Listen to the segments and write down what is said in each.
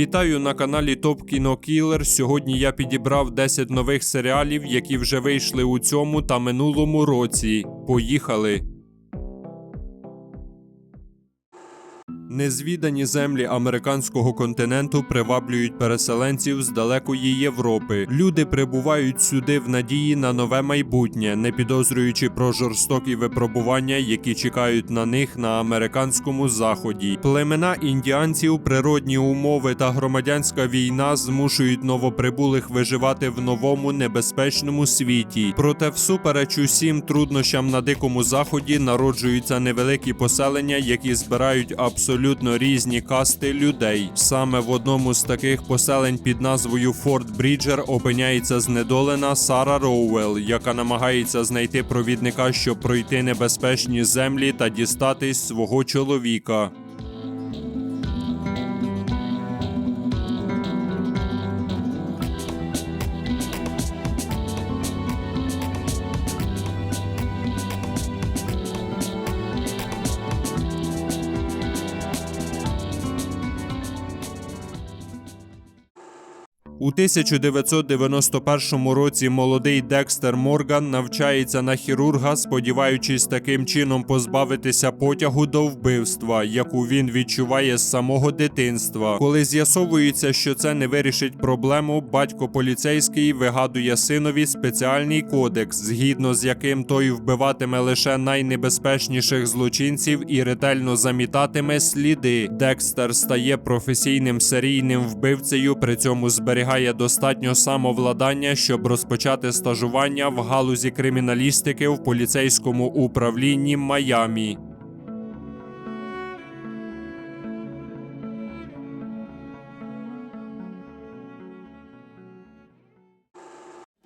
Вітаю на каналі Топ Кіно Кілер. Сьогодні я підібрав 10 нових серіалів, які вже вийшли у цьому та минулому році. Поїхали! Незвідані землі американського континенту приваблюють переселенців з далекої Європи. Люди прибувають сюди в надії на нове майбутнє, не підозрюючи про жорстокі випробування, які чекають на них на американському заході. Племена індіанців, природні умови та громадянська війна змушують новоприбулих виживати в новому небезпечному світі. Проте, всупереч усім труднощам на дикому заході, народжуються невеликі поселення, які збирають абсолютно різні касти людей. Саме в одному з таких поселень під назвою Форт Бріджер опиняється знедолена Сара Роуел, яка намагається знайти провідника, щоб пройти небезпечні землі та дістатись свого чоловіка. У 1991 році молодий Декстер Морган навчається на хірурга, сподіваючись таким чином позбавитися потягу до вбивства, яку він відчуває з самого дитинства. Коли з'ясовується, що це не вирішить проблему, батько поліцейський вигадує синові спеціальний кодекс, згідно з яким той вбиватиме лише найнебезпечніших злочинців і ретельно замітатиме сліди. Декстер стає професійним серійним вбивцею, при цьому зберігає достатньо самовладання, щоб розпочати стажування в галузі криміналістики в поліцейському управлінні Майамі.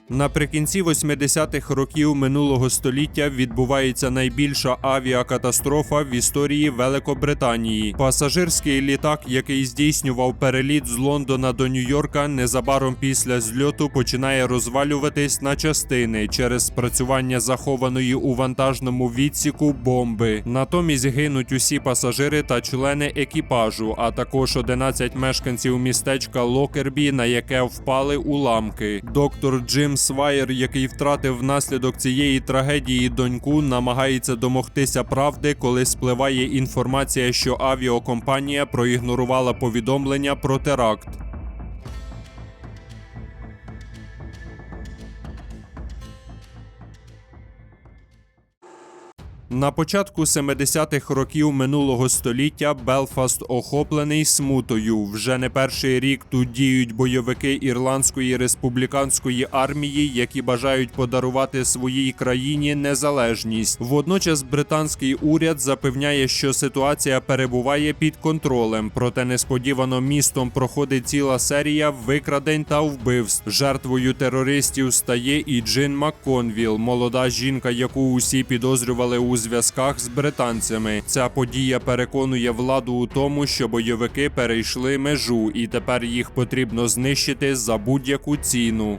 Наприкінці 80-х років минулого століття відбувається найбільша авіакатастрофа в історії Великобританії. Пасажирський літак, який здійснював переліт з Лондона до Нью-Йорка, незабаром після зльоту починає розвалюватись на частини через спрацювання захованої у вантажному відсіку бомби. Натомість гинуть усі пасажири та члени екіпажу, а також 11 мешканців містечка Локербі, на яке впали уламки. Доктор Джим Свайер, який втратив внаслідок цієї трагедії доньку, намагається домогтися правди, коли спливає інформація, що авіакомпанія проігнорувала повідомлення про теракт. На початку 70-х років минулого століття Белфаст охоплений смутою. Вже не перший рік тут діють бойовики ірландської республіканської армії, які бажають подарувати своїй країні незалежність. Водночас британський уряд запевняє, що ситуація перебуває під контролем. Проте несподівано містом проходить ціла серія викрадень та вбивств. Жертвою терористів стає і Джин Макконвіл, молода жінка, яку усі підозрювали у зв'язках з британцями. Ця подія переконує владу у тому, що бойовики перейшли межу, і тепер їх потрібно знищити за будь-яку ціну.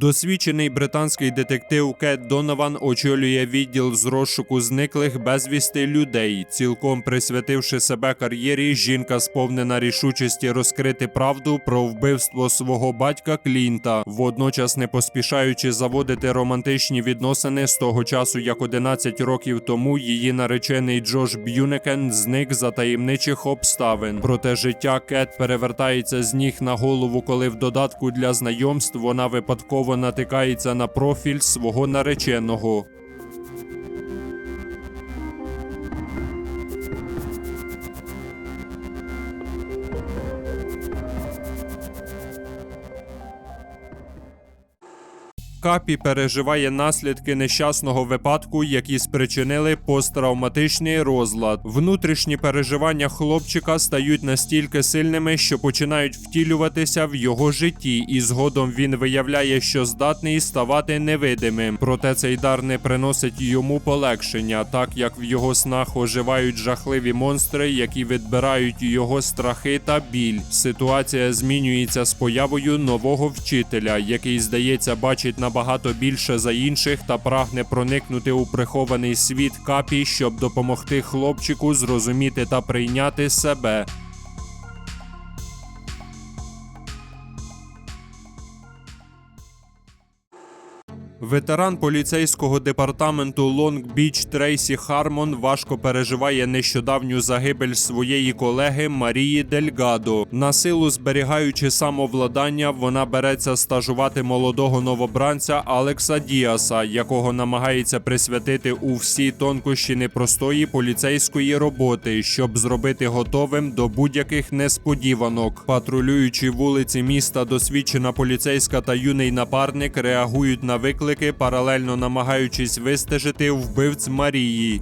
Досвідчений британський детектив Кет Донован очолює відділ з розшуку зниклих безвісти людей. Цілком присвятивши себе кар'єрі, жінка сповнена рішучості розкрити правду про вбивство свого батька Клінта, водночас не поспішаючи заводити романтичні відносини з того часу, як 11 років тому її наречений Джош Б'юнекен зник за таємничих обставин. Проте життя Кет перевертається з ніг на голову, коли в додатку для знайомств вона випадково натикається на профіль свого нареченого. Капі переживає наслідки нещасного випадку, які спричинили посттравматичний розлад. Внутрішні переживання хлопчика стають настільки сильними, що починають втілюватися в його житті, і згодом він виявляє, що здатний ставати невидимим. Проте цей дар не приносить йому полегшення, так як в його снах оживають жахливі монстри, які відбирають його страхи та біль. Ситуація змінюється з появою нового вчителя, який здається бачить на набагато більше за інших та прагне проникнути у прихований світ капі, щоб допомогти хлопчику зрозуміти та прийняти себе. Ветеран поліцейського департаменту Лонг Біч Трейсі Хармон важко переживає нещодавню загибель своєї колеги Марії Дельгадо. На силу зберігаючи самовладання, вона береться стажувати молодого новобранця Алекса Діаса, якого намагається присвятити у всі тонкощі непростої поліцейської роботи, щоб зробити готовим до будь-яких несподіванок. Патрулюючи вулиці міста, досвідчена поліцейська та юний напарник реагують на виклики, паралельно намагаючись вистежити вбивць Марії.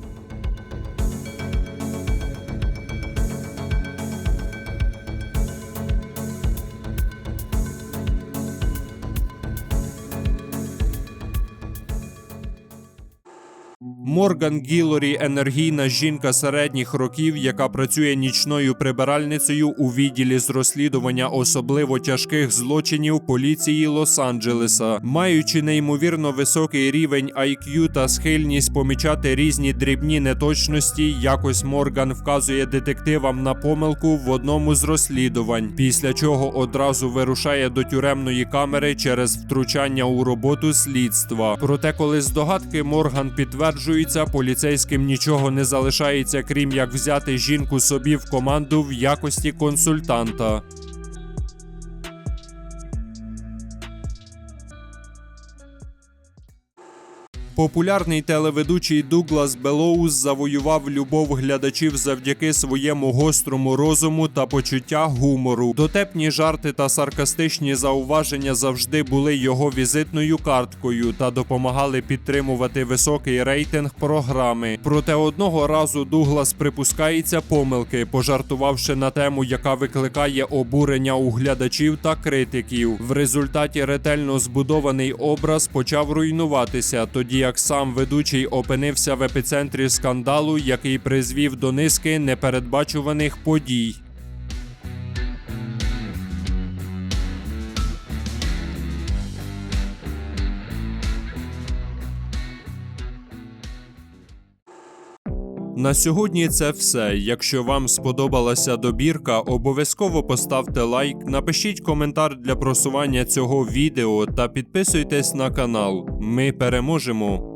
Морган Гілорі енергійна жінка середніх років, яка працює нічною прибиральницею у відділі з розслідування особливо тяжких злочинів поліції Лос-Анджелеса. Маючи неймовірно високий рівень IQ та схильність помічати різні дрібні неточності, якось Морган вказує детективам на помилку в одному з розслідувань, після чого одразу вирушає до тюремної камери через втручання у роботу слідства. Проте, коли здогадки Морган підтверджуються, поліцейським нічого не залишається, крім як взяти жінку собі в команду в якості консультанта. Популярний телеведучий Дуглас Белоус завоював любов глядачів завдяки своєму гострому розуму та почуття гумору. Дотепні жарти та саркастичні зауваження завжди були його візитною карткою та допомагали підтримувати високий рейтинг програми. Проте одного разу Дуглас припускається помилки, пожартувавши на тему, яка викликає обурення у глядачів та критиків. В результаті ретельно збудований образ почав руйнуватися, тоді як сам ведучий опинився в епіцентрі скандалу, який призвів до низки непередбачуваних подій. На сьогодні це все. Якщо вам сподобалася добірка, обов'язково поставте лайк, напишіть коментар для просування цього відео та підписуйтесь на канал. Ми переможемо!